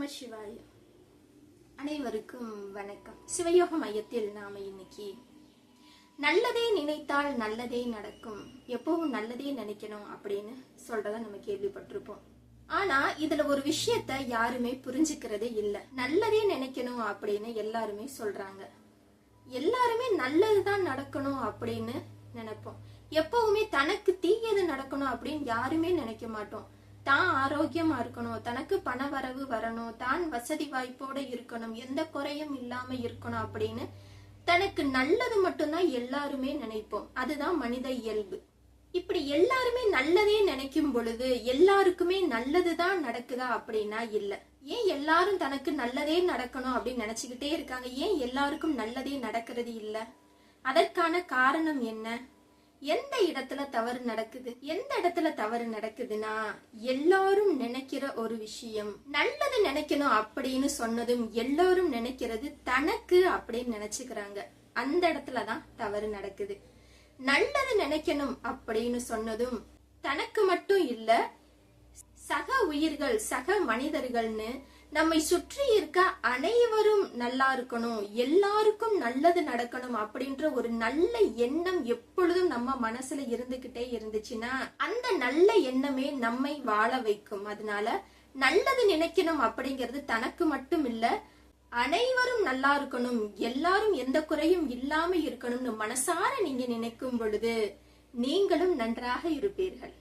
நம சிவாய. அனைவருக்கும் வணக்கம். சிவயோக மையத்தில் நாம இன்னைக்கு நல்லதே நினைத்தால் நல்லதே நடக்கும். எப்பவும் நல்லதே நினைக்கணும் அப்படின்னு சொல்றத நம்ம கேள்விப்பட்டிருப்போம். ஆனா இதுல ஒரு விஷயத்த யாருமே புரிஞ்சுக்கிறதே இல்லை. நல்லதே நினைக்கணும் அப்படின்னு எல்லாருமே சொல்றாங்க. எல்லாருமே நல்லதுதான் நடக்கணும் அப்படின்னு நினைப்போம். எப்பவுமே தனக்கு தீயது நடக்கணும் அப்படின்னு யாருமே நினைக்க மாட்டோம். தான் ஆரோக்கியமா இருக்கணும். தனக்கு பண வரவு வரணும். தான் வசதி வாய்ப்போட இருக்கணும். எந்த குறையும் இல்லாம இருக்கணும் அப்படின்னு தனக்கு நல்லது மட்டும்தான் எல்லாருமே நினைப்போம். அதுதான் மனித இயல்பு. இப்படி எல்லாருமே நல்லதே நினைக்கும் பொழுது எல்லாருக்குமே நல்லதுதான் நடக்குதா அப்படின்னா இல்ல. ஏன் எல்லாரும் தனக்கு நல்லதே நடக்கணும் அப்படின்னு நினைச்சுக்கிட்டே இருக்காங்க? ஏன் எல்லாருக்கும் நல்லதே நடக்கிறது இல்ல? அதற்கான காரணம் என்ன? எந்த இடத்துல தவறு நடக்குது? எந்த இடத்துல தவறு நடக்குதுன்னா எல்லாரும் நினைக்கிற ஒரு விஷயம். நல்லது நினைக்கணும் அப்படின்னு சொன்னதும் எல்லாரும் நினைக்கிறது தனக்கு அப்படின்னு நினைச்சுக்கிறாங்க. அந்த இடத்துலதான் தவறு நடக்குது. நல்லது நினைக்கணும் அப்படின்னு சொன்னதும் தனக்கு மட்டும் இல்ல சக உயிர்கள் சக மனிதர்கள்னு நம்மை சுற்றி இருக்க அனை அனைவரும் நல்லா இருக்கணும் எல்லாருக்கும் நல்லது நடக்கணும் அப்படின்ற ஒரு நல்ல எண்ணம் எப்பொழுதும் நம்ம மனசுல இருந்துகிட்டே இருந்துச்சுன்னா அந்த நல்ல எண்ணமே நம்மை வாழ வைக்கும். அதனால நல்லது நினைக்கணும் அப்படிங்கிறது தனக்கு மட்டும் இல்ல அனைவரும் நல்லா இருக்கணும் எல்லாரும் எந்த குறையும் இல்லாம இருக்கணும்னு மனசார நீங்க நினைக்கும் பொழுது நீங்களும் நன்றாக இருப்பீர்கள்.